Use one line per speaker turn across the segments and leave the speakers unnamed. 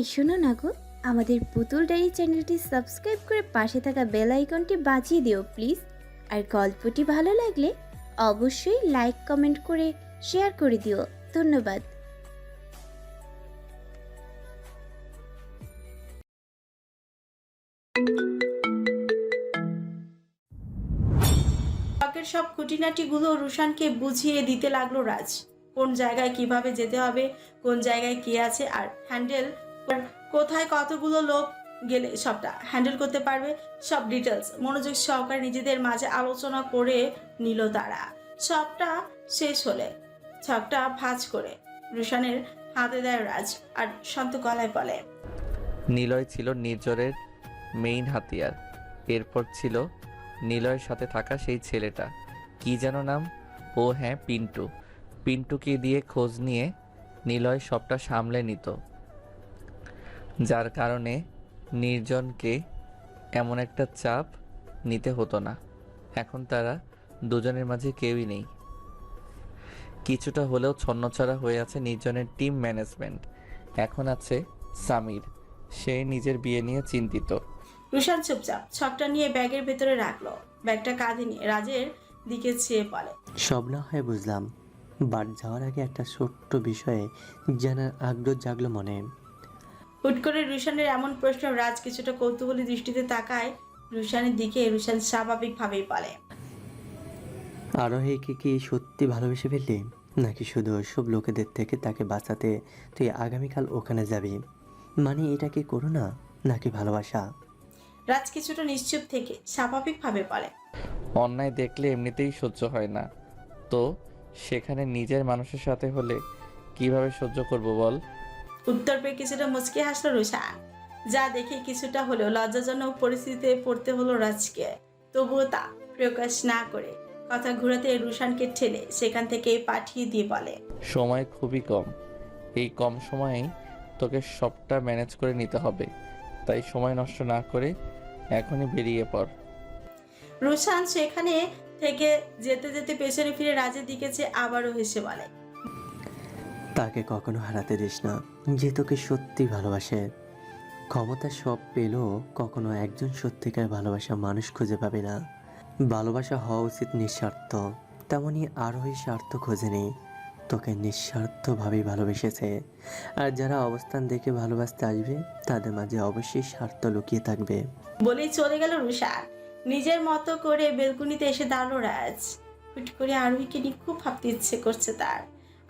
এই শোনো না গো, আমাদের পুতুল ডায়েরি চ্যানেলটি সাবস্ক্রাইব করে পাশে থাকা বেল আইকনটি বাজিয়ে দিও, প্লিজ। আর গল্পটি ভালো লাগলে অবশ্যই লাইক, কমেন্ট করে শেয়ার করে দিও। ধন্যবাদ।
সব খুঁটিনাটিগুলো রুশানকে বুঝিয়ে দিতে লাগল রাজ। কোন জায়গায় কীভাবে যেতে হবে, কোন জায়গায় কি আছে, আর হ্যান্ডেল কোথায় কতগুলো লোক গেলে সবটা হ্যান্ডেল করতে পারবে, সব ডিটেলস মনোযোগ সহকারে নিজেদের মাঝে আলোচনা করে নিল তারা। সবটা শেষ হলে, সবটা ভাঁজ করে রুশানের হাতে দেয় রাজ আর শান্ত গলায় বলে,
নিলয় ছিল নির্জরের মেইন হাতিয়ার। এরপর ছিল নিলয়ের সাথে থাকা সেই ছেলেটা। কি যেন নাম? ও হ্যাঁ পিন্টু। পিন্টুকে দিয়ে খোঁজ নিয়ে নিলয় সবটা সামলে নিত। যার কারণে নির্জনকে এমন একটা চাপ নিতে হতো না। এখন তারা দুজনের মাঝে কেউই নেই। কিছুটা হলেও ছন্নছাড়া হয়ে আছে নির্জনের টিম ম্যানেজমেন্ট। এখন আছে সামির। সে নিজের বিয়ে নিয়ে চিন্তিত।
রুশান চুপচাপ ছকটা নিয়ে ব্যাগের ভেতরে রাখল। ব্যাগটা কাঁধে নিয়ে রাজের দিকে চেয়ে বলে
সব না হয় বুঝলাম। বাট যাওয়ার আগে একটা ছোট্ট বিষয়ে জানার আগ্রহ জাগলো মনে।
হুট করে রুশানের এমন প্রশ্ন রাজ কিছুটা কৌতূহলী দৃষ্টিতে তাকায় রুশানের দিকে রুশান স্বাভাবিকভাবেই বলে।
আরোহীকে কি সত্যি ভালোবেসে ফেললি? নাকি শুধু সব লোকেদের থেকে তাকে বাঁচাতে তুই আগামীকাল ওখানে যাবি? মানে এটা কি করোনা নাকি ভালোবাসা?
রাজ কিছুটা নিশ্চুপ থেকে স্বাভাবিকভাবে বলে।
অন্যায় দেখলে এমনিতেই সহ্য হয় না। তো সেখানে নিজের মানুষের সাথে হলে কীভাবে সহ্য করব বল?
উত্তর পেয়ে কিছুটা মুচকি হাসলো রুশান যা দেখে কিছুটা হলেও লজ্জাজনক পরিস্থিতিতে পড়তে হলো রাজকে। তবুও তা প্রকাশ না করে কথা ঘুরাতে রুশানকে ঠেলে সেখান থেকে পাঠিয়ে দিয়ে বলে
সময় খুবই কম। এই কম সময়েই তোকে সবটা ম্যানেজ করে নিতে হবে। তাই সময় নষ্ট না করে এখনই বেরিয়ে পড়।
রুশান সেখানে থেকে যেতে যেতে পেছনে ফিরে রাজের দিকে চেয়ে আবারও হেসে বলে
তাকে কখনো হারাতে দিস না, যে তোকে সত্যি ভালোবাসে। ক্ষমতা সব পেলেও কখনো একজন সত্যিকার ভালোবাসা মানুষ খুঁজে পাবে না। ভালোবাসা হওয়া উচিত নিঃস্বার্থ তেমনই আরোহী স্বার্থ খোঁজে নেই। তোকে নিঃস্বার্থভাবেই ভালোবেসেছে, আর যারা অবস্থান দেখে ভালোবাসতে আসবে, তাদের মাঝে অবশ্যই স্বার্থ লুকিয়ে থাকবে।
বলেই চলে গেল রুশান নিজের মতো করে বেলকুনিতে এসে দাঁড়াল রাজ। হুট করে আরোহীকে নিয়ে খুব ভাবতে ইচ্ছে করছে তার।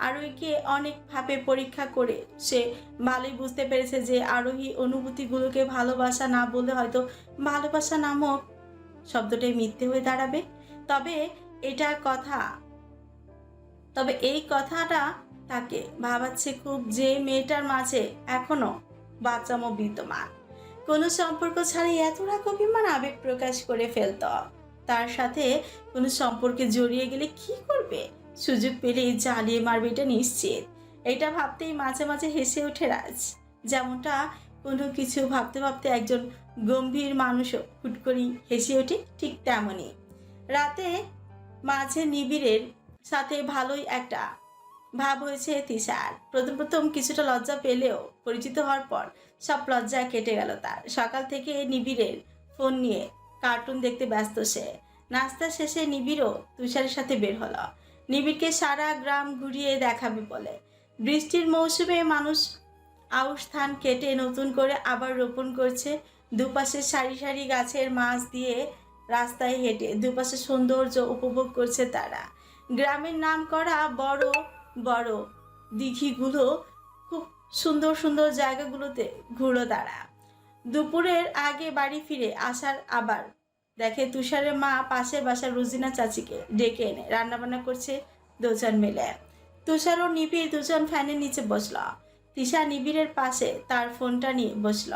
আরোহীকে অনেকভাবে পরীক্ষা করে সে ভালোই বুঝতে পেরেছে যে আরোহী অনুভূতিগুলোকে ভালোবাসা না বলে হয়তো ভালোবাসা নামক শব্দটাই মিথ্যে হয়ে দাঁড়াবে। তবে এটা কথা, তবে এই কথাটা তাকে ভাবাচ্ছে খুব যে মেয়েটার মাঝে এখনও বাচ্চামো বিদ্যমান। কোনো সম্পর্ক ছাড়াই এতটা অভিমান, আবেগ প্রকাশ করে ফেলত। তার সাথে কোনো সম্পর্কে জড়িয়ে গেলে কি করবে? সুযোগ পেলেই জ্বালিয়ে মারবে এটা নিশ্চিত। এটা ভাবতেই মাঝে মাঝে হেসে ওঠে রাজ। যেমনটা কোনো কিছু ভাবতে ভাবতে একজন গম্ভীর মানুষও হুট করেই হেসে ওঠে ঠিক তেমনই। রাতে মাঝে নিবিড়ের সাথে ভালোই একটা ভাব হয়েছে তিশার। প্রথম প্রথম কিছুটা লজ্জা পেলেও পরিচিত হওয়ার পর সব লজ্জা কেটে গেল তার। সকাল থেকে নিবিড়ের ফোন নিয়ে কার্টুন দেখতে ব্যস্ত সে। নাস্তা শেষে নিবিড়ও তুষারের সাথে বের হলো। নিবিড়কে সারা গ্রাম ঘুরিয়ে দেখাবে বলে। বৃষ্টির মৌসুমে মানুষ আউশ ধান কেটে নতুন করে আবার রোপণ করছে। দুপাশে সারি সারি গাছের মাছ দিয়ে রাস্তায় হেঁটে দুপাশে সৌন্দর্য উপভোগ করছে তারা। গ্রামের নাম করা বড় বড় দিঘিগুলো খুব সুন্দর সুন্দর জায়গাগুলোতে ঘুরো তারা। দুপুরের আগে বাড়ি ফিরে আসার আবার দেখে তুষারের মা পাশের বাসার রুজিনা চাচিকে ডেকে এনে রান্নাবান্না করছে দুজন মিলে। তুষার ও নিবিড় দুজন ফ্যানের নিচে বসল। তিশা নিবিড়ের পাশে তার ফোনটা নিয়ে বসল।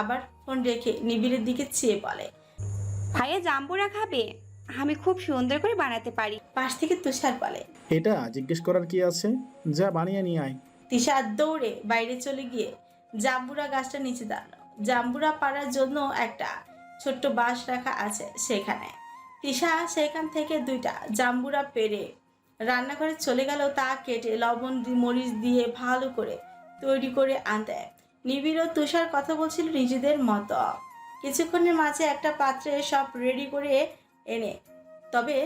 আবার ফোন রেখে নিবিড়ের দিকে চেয়ে বলে
ভাইয়া জাম্বুরা খাবে? আমি খুব সুন্দর করে বানাতে পারি।
পাশ থেকে তুষার বলে
এটা জিজ্ঞেস করার কি আছে? যা বানিয়ে নিয়ে আয়।
তিশা দৌড়ে বাইরে চলে গিয়ে জাম্বুরা গাছটা নিচে দাঁড়াল। জাম্বুরা পাড়ার জন্য একটা ছোট্ট বাঁশ রাখা আছে সেখানে। তিশা সেখান থেকে দুইটা জাম্বুরা পেরে রান্নাঘরে চলে গেল তা কেটে লবণ মরিচ দিয়ে ভালো করে তৈরি করে আনতে। নিবিড় ও তুষার কথা বলছিল নিজেদের মতো। কিছুক্ষণের মাঝে একটা পাত্রে সব রেডি করে এনে তবে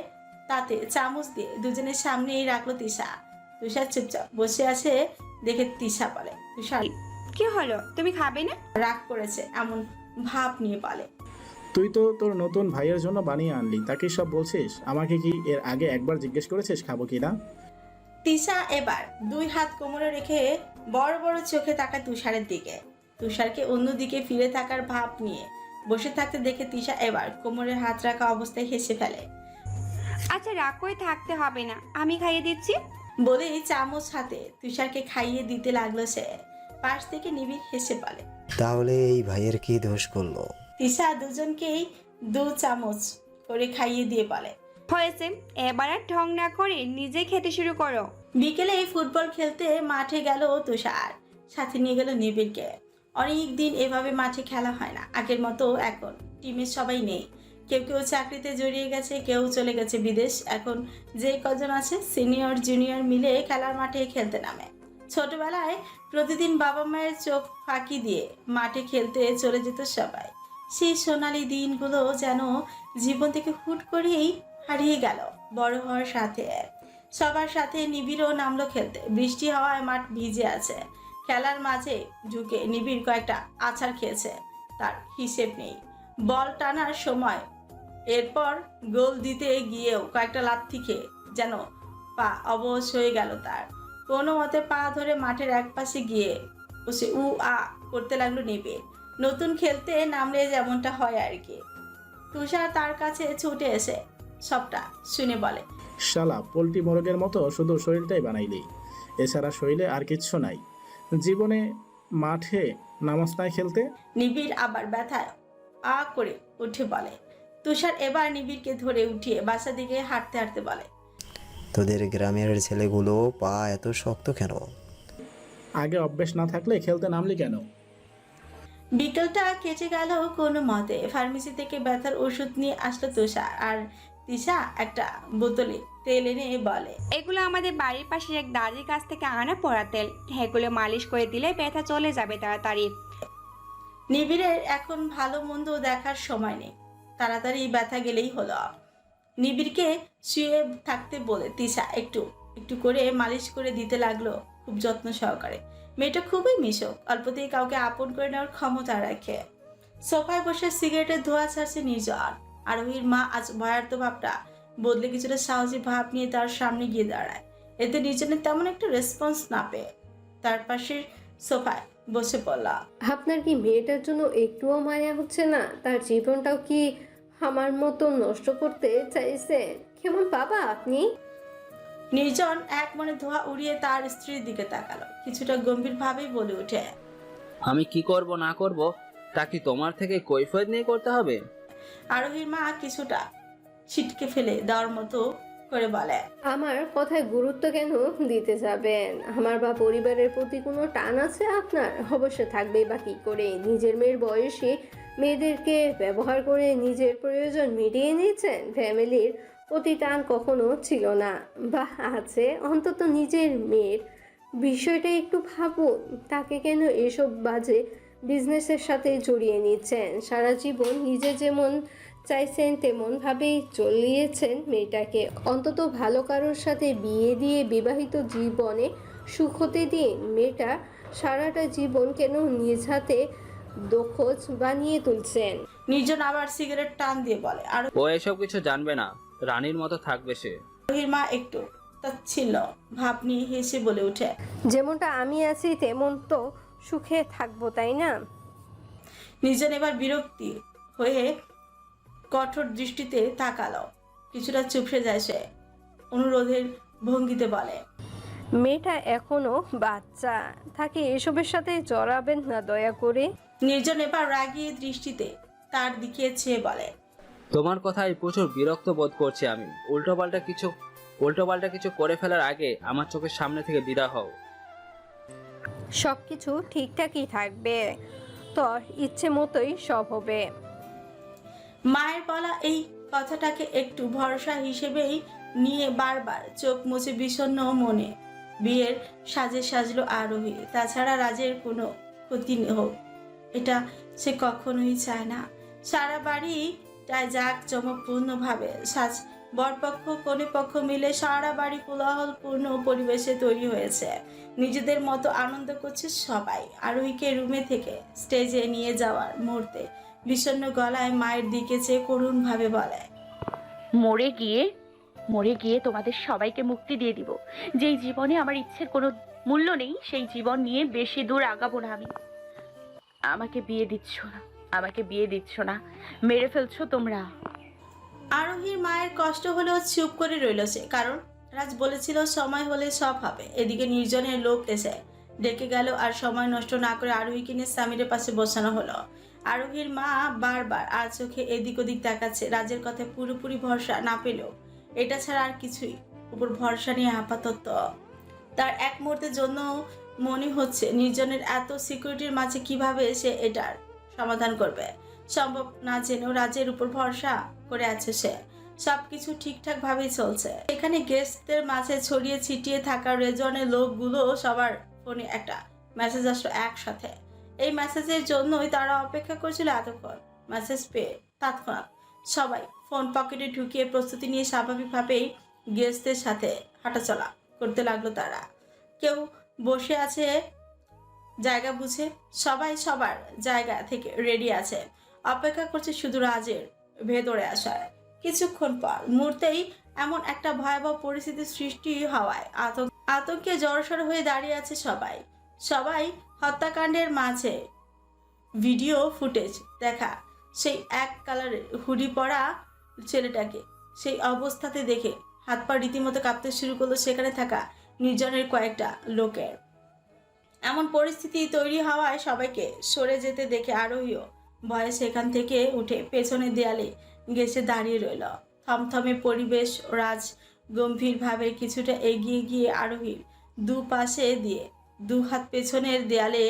তাতে চামচ দিয়ে দুজনের সামনেই রাখল তিশা। তুষার চুপচাপ বসে আছে দেখে তিশা বলে তুষার
কি হলো? তুমি খাবে না?
রাগ করেছে এমন ভাব নিয়ে বলে।
তুই তো তোর নতুন ভাইয়ের জন্য বানিয়ে আনলি তাকে সব বলছিস? আমাকে কি এর আগে একবার জিজ্ঞেস করেছিস খাব কি না
তিশা এবার দুই হাত কোমরে রেখে বড় বড় চোখে তাকায় তুষারের দিকে। তুষারকে অন্যদিকে ফিরে থাকার ভাব নিয়ে। বসে থাকতে দেখে তিশা এবার কোমরের হাত রাখা অবস্থায় হেসে ফেলে।
আচ্ছা রাগ করে থাকতে হবে না আমি খাইয়ে দিচ্ছি।
বলেই চামচ হাতে তুষারকে খাইয়ে দিতে লাগল সে। পাশ থেকে নিবিড় হেসে বলে
তাহলে এই ভাইয়ের কি দোষ করল?
তিশা দুজনকেই দু চামচ করে খাইয়ে দিয়ে বলে।
হয়েছে এবার আর ঢং না করে নিজে খেতে শুরু করো।
বিকেলে ফুটবল খেলতে মাঠে গেল তুষার। সাথে নিয়ে গেল নিবিড়কে। অনেক দিন এভাবে মাঠে খেলা হয় না। আগের মতো এখন টিমের সবাই নেই। কেউ কেউ চাকরিতে জড়িয়ে গেছে কেউ চলে গেছে বিদেশ। এখন যে কজন আছে সিনিয়র জুনিয়র মিলে খেলার মাঠে খেলতে নামে। ছোটবেলায় প্রতিদিন বাবা মায়ের চোখ ফাঁকি দিয়ে মাঠে খেলতে চলে যেত সবাই। সেই সোনালি দিনগুলো যেন জীবন থেকে হুট করেই হারিয়ে গেল, বড় হওয়ার সাথে। সবার সাথে নিবিড়ও নামলো খেলতে, বৃষ্টি হওয়ায় মাঠ ভিজে আছে। খেলার মাঝে ঢুকে নিবিড় কয়েকটা আছাড় খেয়েছে, তার হিসেব নেই। বল টানার সময়, এরপর গোল দিতে গিয়েও কয়েকটা লাথি খেয়ে যেন পা অবশ হয়ে গেল তার। কোনো মতে পা ধরে মাঠের একপাশে গিয়ে বসে উ আ করতে লাগল নিবিড়। নতুন খেলতে নামলে যেমনটা হয় আর কি। তুষার তার কাছে ছুটে এসে সবটা শুনে বলে
শালা পোলট্রি মোরগের মতো শুধু শরীরটাই বানাইলি। এছাড়া শরীরে আর কিচ্ছু নাই। জীবনে মাঠে নামাজ নাই খেলতে?
নিবিড় আবার ব্যথায় আ করে উঠে বলে তুষার এবার নিবিড়কে ধরে উঠিয়ে বাসা দিকে হাঁটতে হাঁটতে বলে
তোদের গ্রামের ছেলেগুলো পা এত শক্ত কেন?
আগে অভ্যেস না থাকলে খেলতে নামলি কেন?
বিকেলটা কেটে গেল কোনো মতে। ফার্মেসি থেকে ব্যথার ওষুধ নিয়ে আসলো তুষার আর তিশা একটা বোতলে তেল এনে বলে
এগুলো আমাদের বাড়ির পাশের এক দাদির কাছ থেকে আনা পড়া তেল। এগুলো মালিশ করে দিলে ব্যথা চলে যাবে তাড়াতাড়ি।
নিবিড়ের এখন ভালো মন্দ দেখার সময় নেই। তাড়াতাড়ি ব্যথা গেলেই হলো। নিবিড়কে শুয়ে থাকতে বলে তিশা একটু একটু করে মালিশ করে দিতে লাগল খুব যত্ন সহকারে। মেয়েটা খুবই মিশক, অল্পতেই কাউকে আপন করে নেওয়ার ক্ষমতা রাখে। সোফায় বসে সিগারেটের ধোয়া ছাড়ছে নির্জন। আরোহীর মা আজ ভয়ার্থ ভাবটা, বদলে কিছুটা সাহসী ভাব নিয়ে তার সামনে গিয়ে দাঁড়ায়। এতে নির্জনের তেমন একটা রেসপন্স না পেয়ে তার পাশের সোফায় বসে পড়লা।
আপনার কি মেয়েটার জন্য একটুও মায়া হচ্ছে না? তার জীবনটাও কি আমার মতো নষ্ট করতে চাইছে? কেমন বাবা আপনি?
নির্জন এক মনে ধোয়া উড়িয়ে তার স্ত্রীর দিকে তাকালো। কিছুটা গম্ভীরভাবেই বলে ওঠে।
আমি কি করব না করব তা কি তোমার থেকে কৈফিয়ত নিয়ে করতে হবে?
আরোহীর মা কিছুটা ছিটকে ফেলে দেওয়ার মতো করে বলে।
আমার কথায় গুরুত্ব কেন দিতে যাবেন? আমার বা পরিবারের প্রতি কোনো টান আছে আপনার? অবশ্য থাকবেই বা কী করে? নিজের মেয়ের বয়সে মেয়েদেরকে ব্যবহার করে নিজের প্রয়োজন মিটিয়ে নিয়েছেন ফ্যামিলির টান কখনো ছিল না। বা আছে অন্তত নিজের মেয়ের। বিষয়টা একটু ভাবুন তাকে কেন এসব বাজে বিজনেসের সাথে জড়িয়ে নিচ্ছেন? সারা জীবন নিজে যেমন চাইছেন তেমনভাবেই চলিয়েছেন মেয়েটাকে। অন্তত ভালো কারোর সাথে বিয়ে দিয়ে বিবাহিত জীবনে সুখ হতে দিয়ে মেয়েটা সারাটা জীবন কেন নিজ হাতে দোখজ বানিয়ে তুলছেন?
নির্জন আবার সিগারেট টান দিয়ে বলে আর
ও এসব কিছু জানবে না। রানীর মতো থাকবে সে।
আরোহীর মা একটু তাচ্ছিল্য ভাব নিয়ে হেসে বলে ওঠে।
যেমনটা আমি আছি তেমন তো সুখে থাকব তাই না?
এবার বিরক্তি হয়ে কঠোর দৃষ্টিতে তাকালো। কিছুটা চুপসে যায় সে অনুরোধের ভঙ্গিতে বলে।
মেয়েটা এখনও বাচ্চা তাকে এসবের সাথে জড়াবেন না দয়া করে।
নির্জন এবার রাগিয়ে দৃষ্টিতে তার দিকে চেয়ে বলে।
তোমার কথায় প্রচুর বিরক্ত বোধ করছি আমি। উল্টোপাল্টা কিছু উল্টোপাল্টা কিছু করে ফেলার আগে আমার চোখের সামনে থেকে বিদা হও।
সব কিছু ঠিকঠাকই থাকবে। তোর ইচ্ছে মতোই সব হবে।
মায়ের বলা এই কথাটাকে একটু ভরসা হিসেবেই নিয়ে বারবার চোখ মুছে বিষণ্ণ মনে। বিয়ের সাজে সাজলো আরোহী। তাছাড়া রাজের কোনো ক্ষতি হোক। এটা সে কখনোই চায় না। সারা বাড়িটায় জাক জমকপূর্ণভাবে সাজ, বরপক্ষ কনে পক্ষ মিলে সারা বাড়ি কোলাহলপূর্ণ পরিবেশে তৈরি হয়েছে। নিজেদের মতো আনন্দ করছে সবাই। আরোহীকে রুমে থেকে স্টেজে নিয়ে যাওয়ার মুহূর্তে বিষণ্ণ গলায় মায়ের দিকে চেয়ে করুণভাবে বলে,
মরে গিয়ে মরে গিয়ে তোমাদের সবাইকে মুক্তি দিয়ে দিব। যেই জীবনে আমার ইচ্ছের কোনো মূল্য নেই, সেই জীবন নিয়ে বেশি দূর আগাবো না আমি। আমাকে বিয়ে দিচ্ছ না। আমাকে বিয়ে দিচ্ছ না, মেরে ফেলছো তোমরা।
আরোহীর মায়ের কষ্ট হলেও চুপ করে রইল সে, কারণ রাজ বলেছিল সময় হলে সব হবে। এদিকে নির্জনের লোক এসে ডেকে গেল আর সময় নষ্ট না করে আরোহীকে নিয়ে স্বামীর পাশে বসানো হলো। আরোহীর মা বারবার আর চোখে এদিক ওদিক দেখাচ্ছে রাজের কথা পুরোপুরি ভরসা না পেলেও। এটা ছাড়া আর কিছুই, উপর ভরসা নিয়ে আপাতত। তার এক মুহূর্তের জন্য মনে হচ্ছে, নির্জনের এত সিকিউরিটির মাঝে কীভাবে সে এটার সমাধান করবে। সম্ভব না জেনেও রাজের উপর ভরসা করে আছে সে। সবকিছু ঠিকঠাক ভাবেই চলছে। এখানে গেস্টদের মাঝে ছড়িয়ে ছিটিয়ে থাকা রেজনের লোকগুলো সবার ফোনে একটা মেসেজ আসলো একসাথে। এই মেসেজের জন্যই তারা অপেক্ষা করছিল এতক্ষণ। মেসেজ পেয়ে তৎক্ষণাৎ সবাই ফোন পকেটে ঢুকিয়ে প্রস্তুতি নিয়ে স্বাভাবিকভাবেই গেস্টদের সাথে হাঁটাচলা করতে লাগল তারা। কেউ বসে আছে জায়গা বুঝে সবাই সবার জায়গা থেকে রেডি আছে। অপেক্ষা করছে শুধু রাজের ভেতরে আসার। কিছুক্ষণ পর মুহূর্তেই এমন একটা ভয়াবহ পরিস্থিতির সৃষ্টি হওয়ায় আতঙ্ক, আতঙ্কে জড়সড় হয়ে দাঁড়িয়ে আছে সবাই। সবাই হত্যাকাণ্ডের মাঝে ভিডিও ফুটেজ দেখা। সেই এক কালারের হুডি পরা ছেলেটাকে সেই অবস্থাতে দেখে হাত পা রীতিমতো কাঁপতে শুরু করল সেখানে থাকা নির্জনের কয়েকটা লোকের। এমন পরিস্থিতি তৈরি হওয়ায় সবাইকে সরে যেতে দেখে আরোহীও ভয়ে সেখান থেকে উঠে পেছনের দেয়ালে গেছে দাঁড়িয়ে রইল। থমথমে পরিবেশ রাজ গম্ভীরভাবে কিছুটা এগিয়ে গিয়ে আরোহীর দু পাশে দিয়ে দু হাত পেছনের দেয়ালে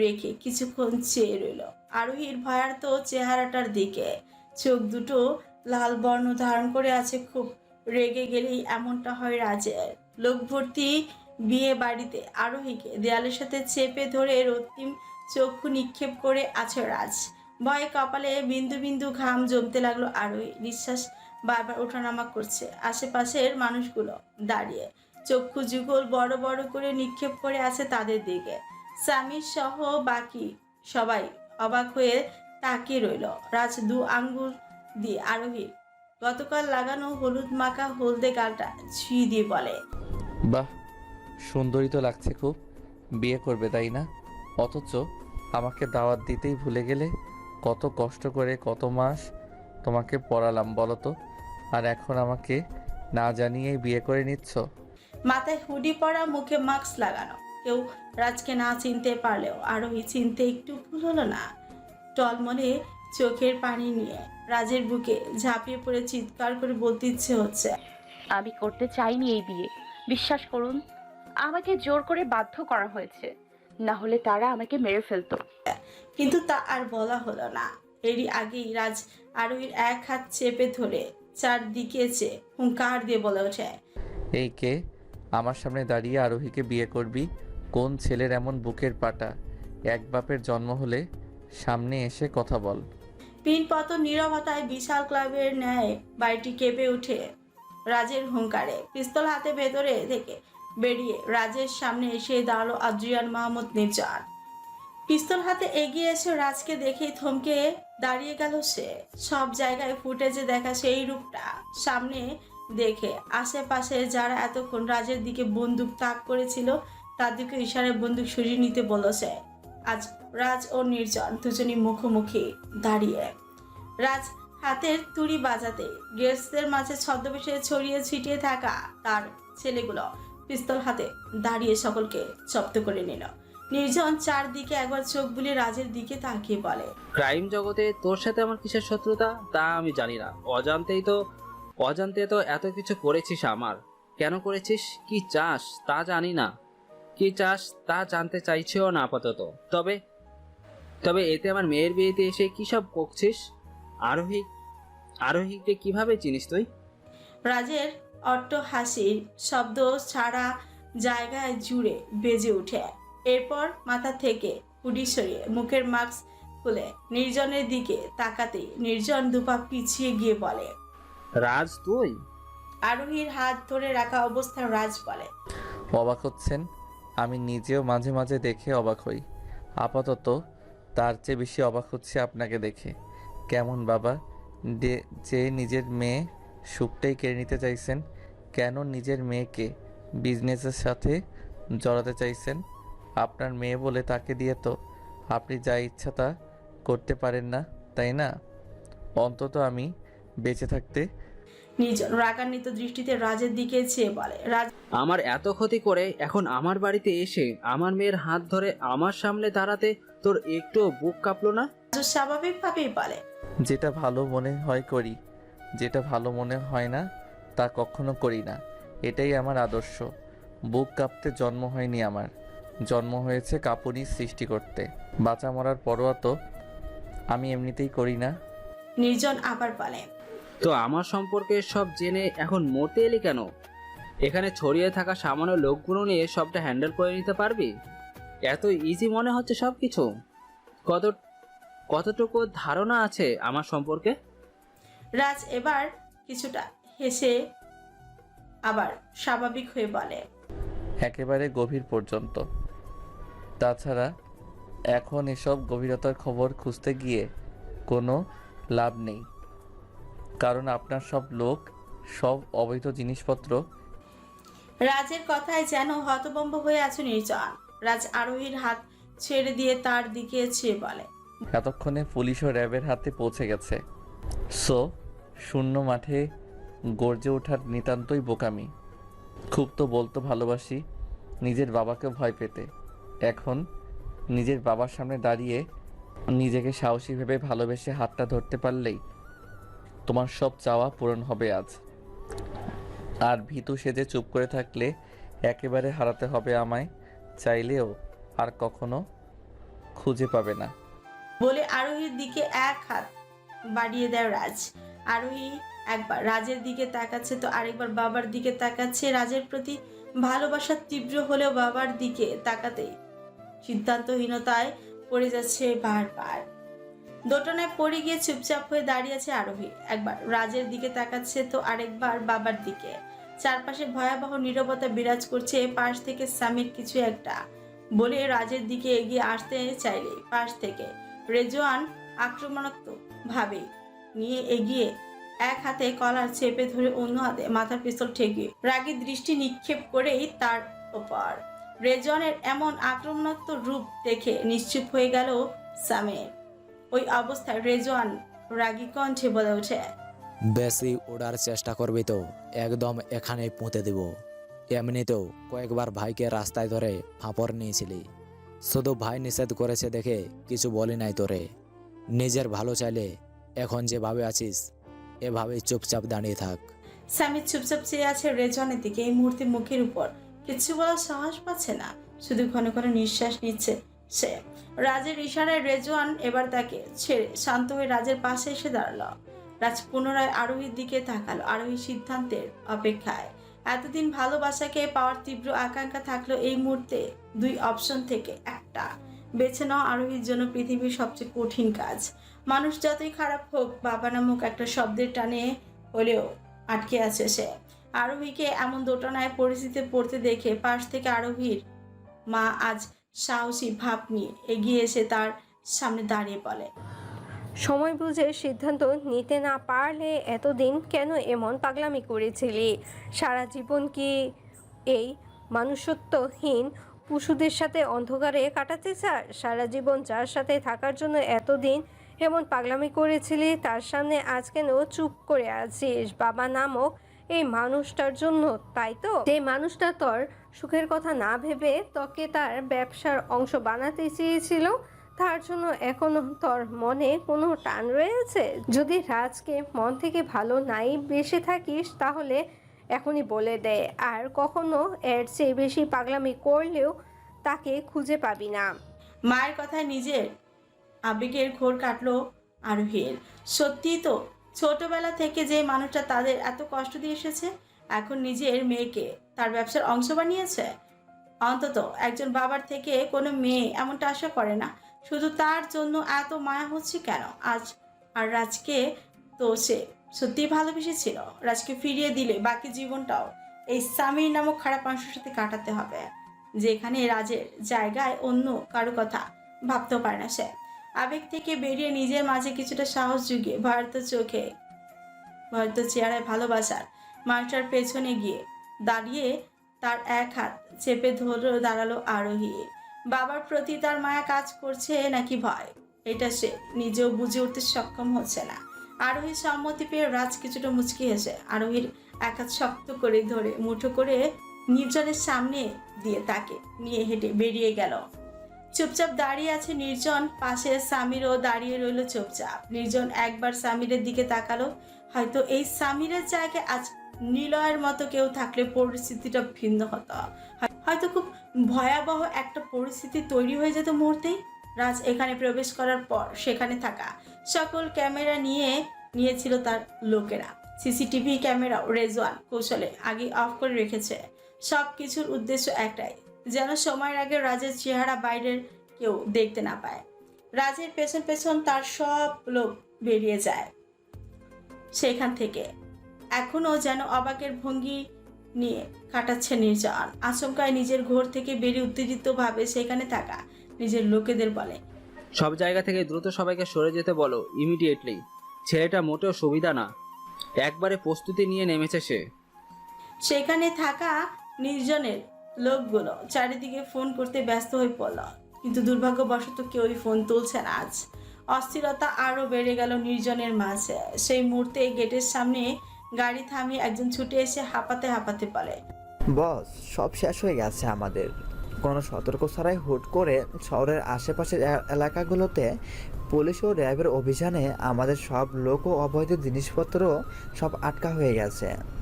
রেখে কিছুক্ষণ চেয়ে রইল। আরোহীর ভয়ার্ত চেহারাটার দিকে চোখ দুটো লাল বর্ণ ধারণ করে আছে। খুব রেগে গেলেই এমনটা হয় রাজের। লোক ভর্তি বিয়ে বাড়িতে আরোহীকে দেয়ালের সাথে চেপে ধরে রক্তিম চক্ষু নিক্ষেপ করে আছে রাজ। ভয়ে কপালে বিন্দু বিন্দু ঘাম জমতে লাগল আরোহী। নিঃশ্বাস বারবার ওঠানামা করছে আশেপাশের মানুষগুলো দাঁড়িয়ে। চক্ষু যুগল বড় বড় করে নিক্ষেপ করে আছে তাদের দিকে। স্বামী সহ বাকি সবাই অবাক হয়ে তাকিয়ে রইল। রাজ দু আঙ্গুল দিয়ে আরোহীর গতকাল লাগানো হলুদ মাখা হলদে গালটা ছুঁয়ে দিয়ে বলে।
বাহ সুন্দরী তো লাগছে খুব। বিয়ে করবে তাই না? অথচ আমাকে দাওয়াত দিতেই ভুলে গেলে কত কষ্ট করে কত মাস তোমাকে পড়ালাম বলো তো? আর এখন আমাকে না জানিয়েই বিয়ে করে নিচ্ছ?
মাথায় হুডি পরা মুখে মাস্ক লাগানো। কেউ রাজকে না চিনতে পারলেও আরোহী চিনতে একটু ভুল হলো না। টলমলে চোখের পানি নিয়ে রাজের বুকে ঝাঁপিয়ে পড়ে চিৎকার করে বলতে ইচ্ছে হচ্ছে।
আমি করতে চাইনি এই বিয়ে। বিশ্বাস করুন আমাকে জোর করে বাধ্য করা হয়েছে। না হলে তারা আমাকে মেরে ফেলতো।
কিন্তু তা আর বলা হলো না। এরই আগেই রাজ আরোহীর এক হাত চেপে ধরে চারদিকে চেয়ে হুঙ্কার দিয়ে বলে ওঠে।
এই কে? আমার সামনে দাঁড়িয়ে আরোহীকে বিয়ে করবি? কোন ছেলের এমন বুকের পাটা? এক বাপের জন্ম হলে সামনে এসে কথা বল।
পিনপত নীরবতায় বিশাল ক্লাবের ন্যায় বাড়িটি কেঁপে উঠে রাজের হুঙ্কারে। পিস্তল হাতে ভেতরে থেকে বেরিয়ে রাজের সামনে এসে দাঁড়াল আদ্রিয়ান মাহমুদ নির্জান। পিস্তল হাতে এগিয়ে এসে রাজকে দেখেই থমকে দাঁড়িয়ে গেল সে। সব জায়গায় ফুটেজে দেখা সেই রূপটা। সামনে দেখে আশেপাশে যারা এতক্ষণ রাজের দিকে বন্দুক তাক করেছিল, তাদেরকে ইশারায় বন্দুক সরিয়ে নিতে বলেছে আজ রাজ ও নির্জন দুজনই মুখোমুখি দাঁড়িয়ে। রাজ হাতের তুড়ি বাজাতে গেস্টদের মাঝে ছদ্মবেশে ছড়িয়ে ছিটিয়ে থাকা তার ছেলেগুলো পিস্তল হাতে দাঁড়িয়ে সকলকে জব্দ করে নিল। নির্জন চারদিকে একবার চোখ বুলিয়ে রাজের দিকে তাকিয়ে বলে
ক্রাইম জগতে তোর সাথে আমার কিসের শত্রুতা? তা আমি জানি না। অজান্তেই তো অজান্তে তো এত কিছু করেছিস আমার। কেন করেছিস? কি চাস? তা জানি না। কি চাস? তা জানতে চাইছেও না আপাতত। তবে তবে এতে আমার মেয়ের বিয়েতে এসে কী সব করছিস? আরোহী আরোহীকে কীভাবে চিনিস তুই?
রাজের অট্ট হাসির শব্দ সারা জায়গায় জুড়ে বেজে ওঠে। এরপর মাথা থেকে হুডি সরিয়ে মুখের মাস্ক খুলে নির্জনের দিকে তাকাতে নির্জন দুপা পিছিয়ে গিয়ে বলে
রাজ তুই?
আরোহীর হাত ধরে রাখা অবস্থায় রাজ বলে
অবাক হচ্ছেন? আমি নিজেও মাঝে মাঝে দেখে অবাক হই। আপাতত তার চেয়ে বেশি অবাক হচ্ছে আপনাকে দেখে। কেমন বাবা যে নিজের মেয়ে সুখটাই কেড়ে নিতে চাইছেন কেন নিজের মেয়েকে বিজনেসের সাথে জড়াতে চাইছেন? আপনার মেয়ে বলে তাকে দিয়ে তো আপনি যা ইচ্ছা তা করতে পারেন না তাই না? অন্তত আমি বেঁচে থাকতে
নির্জন রাগান্বিত দৃষ্টিতে রাজের দিকে চেয়ে বলে রাজ
আমার এত ক্ষতি করে এখন আমার বাড়িতে এসে আমার মেয়ের হাত ধরে আমার সামনে দাঁড়াতে তোর একটু বুক কাঁপলো না?
স্বাভাবিকভাবেই বলে
যেটা ভালো মনে হয় করি যেটা ভালো মনে হয় না তা কখনো করি না। এটাই আমার আদর্শ। বুক কাঁপতে জন্ম হয়নি আমার। জন্ম হয়েছে কাঁপুনি সৃষ্টি করতে। বাঁচা মরার পরোয়া তো আমি এমনিতেই করি না।
নির্জন আবার বলে
তো আমার সম্পর্কে সব জেনে এখন মরতে এলি কেন? এখানে ছড়িয়ে থাকা সামান্য লোকগুলো নিয়ে সবটা হ্যান্ডেল করে নিতে পারবি? এত ইজি মনে হচ্ছে সব কিছু কত কতটুকু ধারণা আছে আমার সম্পর্কে?
রাজ এবার কিছুটা হেসে আবার স্বাভাবিক হয়ে বলে
একেবারে গভীর পর্যন্ত। তাছাড়া এখন এসব গভীরতার খবর খুঁজতে গিয়ে কোনো লাভ নেই। কারণ আপনার সব লোক সব অবৈধ জিনিসপত্র
রাজের কথায় যেন হতবম্ব হয়ে আছে নির্জন। রাজ আরোহীর হাত ছেড়ে দিয়ে তার দিকে চেয়ে বলে
এতক্ষণে পুলিশ ও র্যাবের হাতে পৌঁছে গেছে। সো শূন্য মাঠে গর্জে ওঠার নিতান্তই বোকামি। খুব তো বলতো ভালোবাসি নিজের বাবাকে ভয় পেতে। এখন নিজের বাবার সামনে দাঁড়িয়ে নিজেকে সাহসী ভেবে ভালোবেসে হাতটা ধরতে পারলেই তোমার সব চাওয়া পূরণ হবে আজ। আর ভীতু সেজে চুপ করে থাকলে একেবারে হারাতে হবে আমায়, চাইলেও আর কখনো খুঁজে পাবে না।
বলে আরোহীর দিকে এক হাত বাড়িয়ে দেয় রাজ। আরোহী একবার রাজের দিকে তাকাচ্ছে, তো আরেকবার বাবার দিকে তাকাচ্ছে। রাজের প্রতি ভালোবাসা তীব্র হলেও বাবার দিকে তাকাতেই সিদ্ধান্তহীনতায় পড়ে যাচ্ছে বারবার। দোটনায় পড়ে গিয়ে চুপচাপ হয়ে দাঁড়িয়ে আছে আরোহী। একবার রাজের দিকে তাকাচ্ছে, তো আরেকবার বাবার দিকে। চারপাশে ভয়াবহ নীরবতা বিরাজ করছে, পাশ থেকে স্বামীর কিছু একটা বলে রাজের দিকে এগিয়ে আসতে চাইলে। পাশ থেকে রেজওয়ান আক্রমণাত্মক ভাবে নিয়ে এগিয়ে এক হাতে কলার চেপে ধরে অন্য হাতে মাথার পিস্তল ঠেকিয়ে রাগী দৃষ্টি নিক্ষেপ করেই তার ওপর। রেজনের এমন আক্রমণাত্মক রূপ দেখে নিশ্চুপ হয়ে গেল সামের। ওই অবস্থায় রেজন রাগী কণ্ঠে বলে ওঠে,
বেশি ওড়ার চেষ্টা করবি তো, একদম এখানে পুঁতে দেব। এমনিতেও কয়েকবার ভাইকে রাস্তায় ধরে ফাঁপড় নিয়েছিলি। শুধু ভাই নিষেধ করেছে দেখে কিছু বলি নাই তোরে। নিজের ভালো চাইলে এখন যেভাবে আছিস এভাবেই চুপচাপ দাঁড়িয়ে থাক।
স্বামী চুপচাপ চেয়ে আছে রেজওয়ানের দিকে এই মুহূর্তে মুখের উপর। কিছু বলার সাহস পাচ্ছে না, শুধু ঘন ঘন নিঃশ্বাস নিচ্ছে সে। রাজের ইশারায় রেজওয়ান এবার তাকে ছেড়ে শান্ত হয়ে রাজের পাশে এসে দাঁড়াল। রাজ পুনরায় আরোহীর দিকে তাকালো আরোহী সিদ্ধান্তের অপেক্ষায়। এতদিন ভালোবাসাকে পাওয়ার তীব্র আকাঙ্ক্ষা থাকল এই মুহূর্তে দুই অপশন থেকে একটা। বেছে নেওয়া আরোহীর জন্য পৃথিবীর সবচেয়ে কঠিন কাজ। মানুষ যতই খারাপ হোক, বাবা নামক একটা শব্দের টানে হলেও আটকে আছে সে। আরোহীকে এমন দোটানায় পরিস্থিতিতে পড়তে দেখে পাশ থেকে আরোহীর মা আজ সাহসী ভাব নিয়ে এগিয়ে এসে তার সামনে দাঁড়িয়ে বলে,
সময় বুঝে সিদ্ধান্ত নিতে না পারলে এতদিন কেন এমন পাগলামি করেছিলি? সারা জীবন কি এই মানুষত্বহীন পশুদের সাথে অন্ধকারে কাটাতে চাস? সারা জীবন যার সাথে থাকার জন্য এতদিন এমন পাগলামি করেছিলি, তার সামনে আজ কেন চুপ করে আছিস। বাবা নামক এই মানুষটার জন্য, তাই তো? যে মানুষটা তোর সুখের কথা না ভেবে তোকে তার ব্যবসার অংশ বানাতে চেয়েছিল, তার জন্য এখনও তোর মনে কোনো টান রয়েছে? যদি রাজকে মন থেকে ভালো নাই বেসে থাকিস, তাহলে এখনই বলে দে। আর কখনো এর চেয়ে বেশি পাগলামি করলেও তাকে খুঁজে পাবি না।
মায়ের কথা নিজের আবেগের ঘোর কাটলো আরোহীর। সত্যি তো, ছোটবেলা থেকে যে মানুষটা তাদের এত কষ্ট দিয়ে এসেছে, এখন নিজের মেয়েকে তার ব্যবসার অংশ বানিয়েছে? অন্তত একজন বাবার থেকে কোনো মেয়ে এমনটা আশা করে না। শুধু তার জন্য এত মায়া হচ্ছে কেন? আজ আর রাজকে তো সে সত্যি ভালোবেসেছিল। রাজকে ফিরিয়ে দিলে বাকি জীবনটাও এই স্বামীর নামক খারাপ মানুষের সাথে কাটাতে হবে। যেখানে রাজের জায়গায় অন্য কারও কথা ভাবতেও পারে না সে। আবেগ থেকে বেরিয়ে নিজের মাঝে কিছুটা সাহস জুগিয়ে ভয়ার্ত চোখে ভয়ার্ত চেহারায় ভালোবাসার মানুষটার পেছনে গিয়ে দাঁড়িয়ে তার এক হাত চেপে ধরে দাঁড়াল আরোহী। বাবার প্রতি তার মায়া কাজ করছে নাকি ভয়? এটা সে নিজেও বুঝে উঠতে সক্ষম হচ্ছে না। আরোহীর সম্মতি পেয়ে রাজ কিছুটা মুচকি হেসে আরোহীর এক হাত শক্ত করে ধরে, মুঠো করে নির্জনের সামনে দিয়ে তাকে নিয়ে হেঁটে বেরিয়ে গেল। চুপচাপ দাঁড়িয়ে আছে নির্জন, পাশে সামিরও দাঁড়িয়ে রইল চুপচাপ। নির্জন একবার সামিরের দিকে তাকালো, হয়তো এই সামিরের জায়গায় আজ নিলয়ের মতো কেউ থাকলে পরিস্থিতিটা ভিন্ন হতো। হয়তো খুব ভয়াবহ একটা পরিস্থিতি তৈরি হয়ে যেত মুহূর্তেই। রাজ এখানে প্রবেশ করার পর সেখানে থাকা সকল ক্যামেরা নিয়ে নিয়েছিল তার লোকেরা। সিসিটিভি ক্যামেরাও রেজওয়ান কৌশলে আগে অফ করে রেখেছে। সব কিছুর উদ্দেশ্য একটাই যেন সময়ের আগে রাজের চেহারা বাইরের কেউ দেখতে না পায়। রাজের পেছন পেছন তার সব লোক বেরিয়ে যায়। সেখান থেকে এখনও যেন অবাকের ভঙ্গি নিয়ে কাটাচ্ছে নির্জন। আচমকায় নিজের ঘোর থেকে বেরিয়ে উত্তেজিতভাবে সেখানে থাকা নিজের লোকেদের বলে
সব জায়গা থেকে দ্রুত সবাইকে সরে যেতে বলো ইমিডিয়েটলি ছেলেটা মোটেও সুবিধা না। একবারে প্রস্তুতি নিয়ে নেমেছে সে।
সেখানে থাকা নির্জনের লোকগুলো চারিদিকে ফোন করতে ব্যস্ত হয়ে পড়ল। কিন্তু দুর্ভাগ্যবশত কেউই ফোন তুলছে না আজ। অস্থিরতা আরও বেড়ে গেল নির্জনের মাঝে। সেই মুহূর্তে গেটের সামনে গাড়ি থামিয়ে একজন ছুটে এসে হাঁপাতে হাঁপাতে বলে,
বস, সব শেষ হয়ে গেছে আমাদের। কোনো সতর্ক ছাড়াই হুট করে শহরের আশেপাশের এলাকাগুলোতে পুলিশ ও র্যাবের অভিযানে আমাদের সব লোক ও অবৈধ জিনিসপত্র সব আটকা হয়ে গেছে।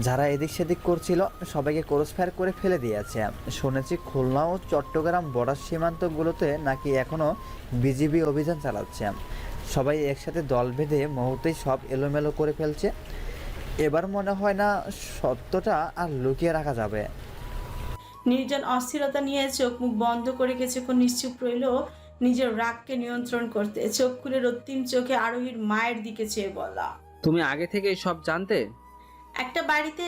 যারা এদিক সেদিক করছিল সবাইকে ক্রসফায়ার করে ফেলে দিয়েছে। শুনেছি খুলনা ও চট্টগ্রাম বর্ডার সীমান্তগুলোতে নাকি এখনও বিজিবি অভিযান চালাচ্ছে। সবাই একসাথে দল বেঁধে মুহূর্তেই সব এলোমেলো করে ফেলছে। এবার মনে হয় না সত্যটা আর লুকিয়ে রাখা যাবে।
নির্জন অস্থিরতা নিয়ে চোখ মুখ বন্ধ করে কিছুক্ষণ নিশ্চুপ রইল নিজের রাগকে নিয়ন্ত্রণ করতে চোখ খুলে রক্তিম চোখে আরোহীর মায়ের দিকে চেয়ে বলা।
তুমি আগে থেকেই সব জানতে?
একটা বাড়িতে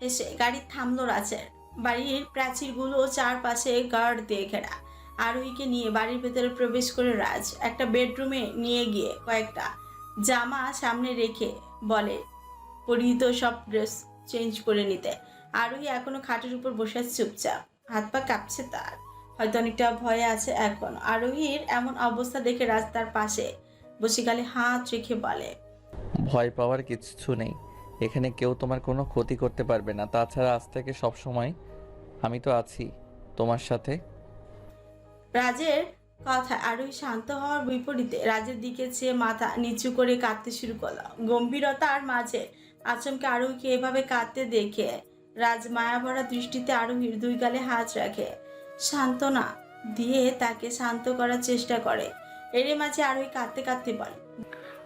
এসে গাড়ি থামলো রাজের। বাড়ির প্রাচীরগুলো চারপাশে গার্ড দিয়ে ঘেরা। আরোহীকে নিয়ে বাড়ির ভেতরে প্রবেশ করে রাজ একটা বেডরুমে নিয়ে গিয়ে কয়েকটা জামা সামনে রেখে বলে, পরিহিত সব ড্রেস চেঞ্জ করে নিতে। আরোহী এখনও খাটের উপর বসে আছে চুপচাপ। হাত পা কাঁপছে তার। হয়তো অনেকটা ভয়ে আছে এখন। আরোহীর এমন অবস্থা দেখে রাজ তার পাশে বসে গালে হাত রেখে বলে,
ভয় পাওয়ার কিছু নেই। এখানে কেউ তোমার কোনো ক্ষতি করতে পারবে না। তাছাড়া আজ থেকে সব সময় আমি তো আছি তোমার সাথে।
রাজের কথা আরোই শান্ত হওয়ার বিপরীতে রাজের দিকে চেয়ে মাথা নিচু করে কাঁদতে শুরু করল। গম্ভীরতার মাঝে আচমকে আরোহীকে এভাবে কাঁদতে দেখে রাজ মায়াভরা দৃষ্টিতে আরোহীর দুই গালে হাত রাখে। সান্ত্বনা দিয়ে তাকে শান্ত করার চেষ্টা করে। এর মাঝে আরোহী কাঁদতে কাঁদতে বলে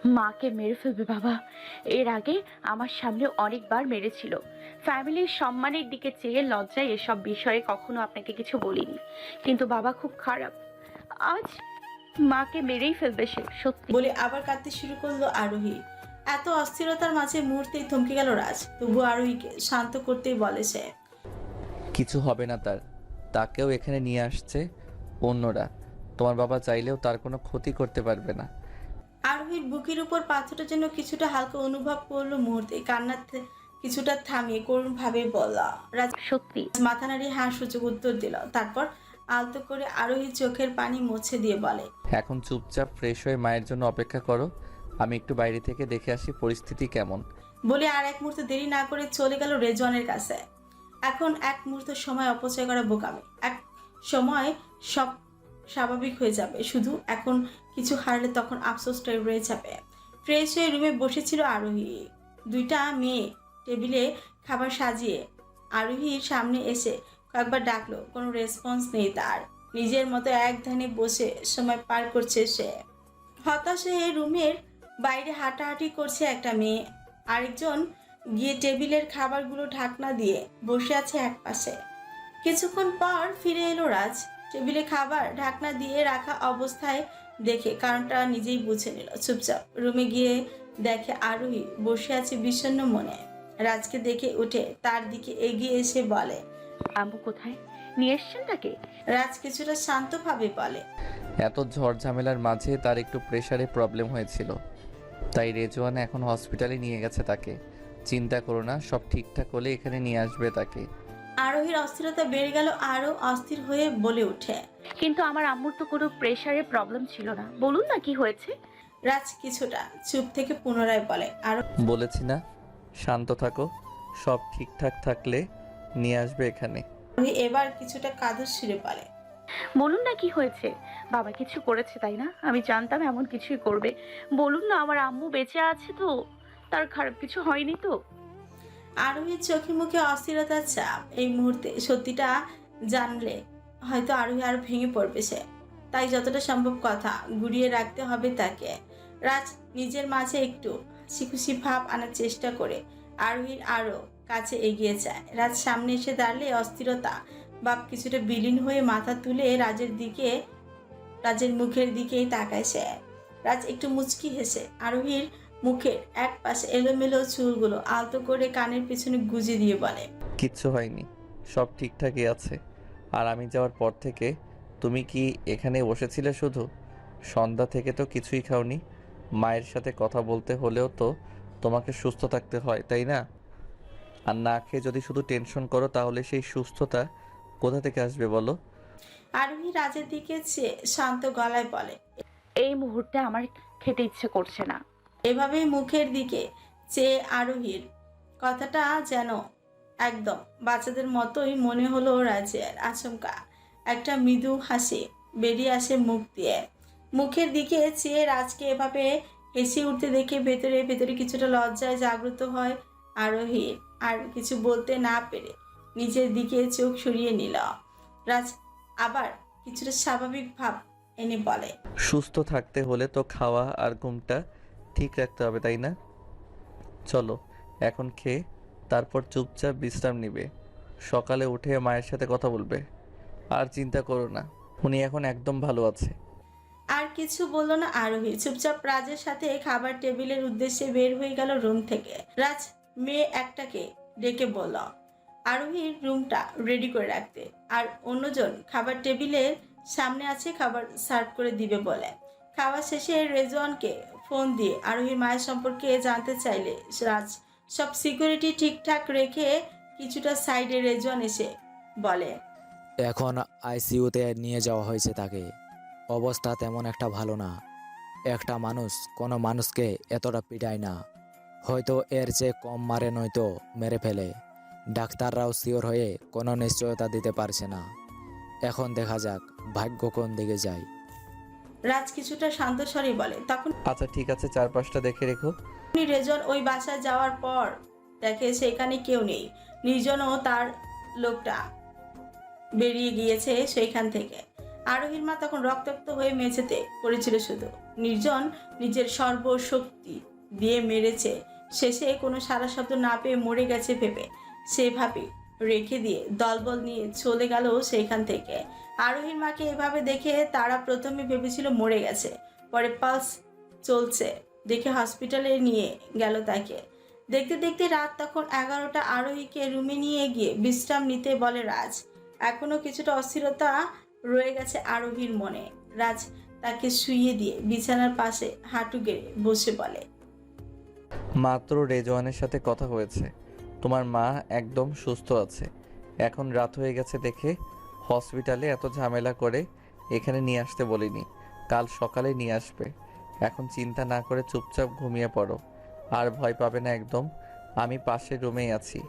মাকে মেরে ফেলবে বাবা। এর আগে আমার সামনে অনেকবার মেরেছিল। ফ্যামিলির সম্মানের দিকে চেয়ে লজ্জায় এসব বিষয়ে কখনো আপনাকে কিছু বলিনি। কিন্তু বাবা খুব খারাপ। আজ মাকে মেরেই ফেলবে সে সত্যি।
বলে আবার কাঁদতে শুরু করল আরোহী। এত অস্থিরতার মাঝে মুহূর্তেই থমকে গেল রাজ। তবু আরোহীকে শান্ত করতেই বলে সে
কিছু হবে না তার। তাকেও এখানে নিয়ে আসছে অন্যরা। তোমার বাবা চাইলেও তার কোনো ক্ষতি করতে পারবে না।
আরোহীর বুকের উপর পাথরটা যেন কিছুটা হালকা অনুভব করল মুহূর্তে। কান্না কিছুটা থামিয়ে করুণ ভাবে বলা রাজ
সত্যি।
মাথা নাড়িয়ে হ্যাঁ সূচক উত্তর দিল। তারপর আলতো করে আরোহী চোখের পানি মুছে দিয়ে বলে
এখন চুপচাপ ফ্রেশ হয়ে মায়ের জন্য অপেক্ষা করো। আমি একটু বাইরে থেকে দেখে আসি পরিস্থিতি কেমন।
বলে আর এক মুহূর্ত দেরি না করে চলে গেল রেজওয়ানের কাছে। এখন এক মুহূর্ত সময় অপচয় করা বোকামি। এক সময় সব স্বাভাবিক হয়ে যাবে। শুধু এখন কিছু হারলে তখন আফসোসটাই রয়ে যাবে। ফ্রেশ হয়ে রুমে বসেছিল আরোহী। দুইটা মেয়ে টেবিলে খাবার সাজিয়ে আরোহীর সামনে এসে কয়েকবার ডাকলো। কোনো রেসপন্স নেই তার। নিজের মতো এক ধ্যানে বসে সময় পার করছে সে। হতাশ হয়ে রুমের বাইরে হাঁটাহাঁটি করছে একটা মেয়ে। আরেকজন গিয়ে টেবিলের খাবারগুলো ঢাকনা দিয়ে বসে আছে এক পাশে কিছুক্ষণ পর ফিরে এলো রাজ। টেবিলে খাবার ঢাকনা দিয়ে রাখা অবস্থায় দেখে কারণটা নিজেই বুঝে নিল। চুপচাপ রুমে গিয়ে দেখে আরোহী বসে আছে বিষণ্ণ মনে। রাজকে দেখে উঠে তার দিকে এগিয়ে এসে বলে
আম্মু কোথায়? নিয়ে এসছেন তাকে?
রাজ কিছুটা শান্তভাবে বলে
এত ঝড় ঝামেলার মাঝে তার একটু প্রেশারে প্রবলেম হয়েছিল। তাই রেজওয়ান এখন হসপিটালে নিয়ে গেছে তাকে। চিন্তা করো না সব ঠিকঠাক হলে এখানে নিয়ে আসবে তাকে।
আরোহীর অস্থিরতা বেড়ে গেল আরও অস্থির হয়ে বলে ওঠে।
কিন্তু আমার আম্মুর তো কোনো প্রেশারের প্রবলেম ছিল না। বলুন না কি হয়েছে?
রাজ কিছুটা চুপ থেকে পুনরায় বলে আরও
বলেছি না শান্ত থাকো সব ঠিকঠাক থাকলে নিয়ে আসবে এখানে।
আরোহী এবার কিছুটা কাদর সুরে বলে
বলুন না কি হয়েছে? বাবা কিছু করেছে তাই না? আমি জানতাম এমন কিছুই করবে। বলুন না আমার আম্মু বেঁচে আছে তো? তার খারাপ কিছু হয়নি তো?
আরোহীর চোখে মুখে অস্থিরতার চাপ। এই মুহূর্তে সত্যিটা জানলে হয়তো আরোহী আরও ভেঙে পড়বে সে। তাই যতটা সম্ভব কথা গুড়িয়ে রাখতে হবে তাকে। রাজ নিজের মাঝে একটু খুশি ভাব আনার চেষ্টা করে। আরোহীর আরও কাছে এগিয়ে যায়। রাজ সামনে এসে দাঁড়ালে অস্থিরতা বাপ কিছুটা বিলীন হয়ে মাথা তুলে রাজের দিকে, রাজের মুখের দিকেই তাকায় সে। রাজ একটু মুচকি হেসে আরোহীর মুখের এক পাশে এলোমেলো চুলগুলো আলতো করে কানের পিছনে গুজে দিয়ে বলে
কিচ্ছু হয়নি সব ঠিকঠাকই আছে। আর আমি যাওয়ার পর থেকে তুমি কি এখানে বসেছিলে শুধু? সন্ধ্যা থেকে তো কিছুই খাওনি। মায়ের সাথে কথা বলতে হলেও তো তোমাকে সুস্থ থাকতে হয় তাই না? আর না খেয়ে যদি শুধু টেনশন করো তাহলে সেই সুস্থতা কোথা থেকে আসবে বলো?
আরোহী রাজের দিকে চেয়ে শান্ত গলায় বলে
এই মুহূর্তে আমার খেতে ইচ্ছে করছে না।
এভাবেই মুখের দিকে চেয়ে আরোহীর কথাটা যেন একদম বাচ্চাদের মতোই মনে হলো রাজের আচমকা। একটা মৃদু হাসি বেরিয়ে আসে মুখ দিয়ে। মুখের দিকে চেয়ে রাজকে এভাবে হেসে উঠতে দেখে ভেতরে ভেতরে কিছুটা লজ্জায় জাগ্রত হয় আরোহী। আর কিছু বলতে না পেরে নিজের দিকে চোখ সরিয়ে নিল। রাজ আবার কিছুটা স্বাভাবিক ভাব এনে বলে।
সুস্থ থাকতে হলে তো খাওয়া আর ঘুমটা ঠিক রাখতে হবে, তাই না? চলো, এখন খেয়ে তারপর চুপচাপ বিশ্রাম নিবে। সকালে উঠে মায়ের সাথে কথা বলবে। আর চিন্তা করো না, উনি এখন একদম ভালো আছে।
আর কিছু বলল না আরোহী। চুপচাপ রাজের সাথে খাবার টেবিলের উদ্দেশ্যে বের হয়ে গেল রুম থেকে। রাজ, মেয়ে একটাকে ডেকে বলল আরোহীর রুমটা রেডি করে রাখতে। আর অন্যজন খাবার টেবিলের সামনে আছে, খাবার সার্ভ করে দিবে বলে। খাওয়া শেষে রেজওয়ানকে ফোন দিয়ে আরোহীর মায়ের সম্পর্কে জানতে চাইলে রাজ, সব সিকিউরিটি ঠিকঠাক রেখে কিছুটা সাইডে রেজওয়ান এসে বলে,
এখন আইসিইউতে নিয়ে যাওয়া হয়েছে তাকে। অবস্থা তেমন একটা ভালো না। একটা মানুষ, কোনো মানুষকে এতটা পিটায় না। হয়তো এর চেয়ে কম মারে নয়তো মেরে ফেলে। ডাক্তাররাও শিওর হয়ে কোনো নিশ্চয়তা দিতে পারছে না। এখন দেখা যাক ভাগ্য কোন দিকে যায়।
রাজ কিছুটা শান্ত স্বরে বলে তখন
আচ্ছা ঠিক আছে চারপাশটা দেখে রেখো।
রেজন ওই বাসায় যাওয়ার পর দেখে সেখানে কেউ নেই। নির্জনও তার লোকটা বেরিয়ে গিয়েছে সেইখান থেকে। আরোহীর মা তখন রক্তাক্ত হয়ে মেঝেতে পড়েছিল শুধু। নির্জন নিজের সর্বশক্তি দিয়ে মেরেছে। শেষে কোনো সারা শব্দ না পেয়ে মরে গেছে ভেবে। সেভাবে রেখে দিয়ে দলবল নিয়ে চলে গেল সেইখান থেকে। আরোহীর মাকে এভাবে দেখে তারা প্রথমে ভেবেছিল মরে গেছে। পরে পালস চলছে, দেখে হসপিটালে নিয়ে গেল তাকে। দেখতে দেখতে রাত তখন এগারোটা, আরোহীকে রুমে নিয়ে গিয়ে বিশ্রাম নিতে বলে রাজ। এখনও কিছুটা অস্থিরতা রয়ে গেছে আরোহীর মনে। রাজ তাকে শুইয়ে দিয়ে বিছানার পাশে হাঁটু গেড়ে বসে বলে,
মাত্র রেজওয়ানের সাথে কথা হয়েছে। তোমার মা একদম সুস্থ আছে। এখন রাত হয়ে গেছে দেখে হসপিটালে এত ঝামেলা করে এখানে নিয়ে আসতে বলিনি। কাল সকালে নিয়ে আসবে। এখন চিন্তা না করে চুপচাপ ঘুমিয়ে পড়ো। আর ভয় পাবে না একদম। আমি পাশের রুমেই আছি।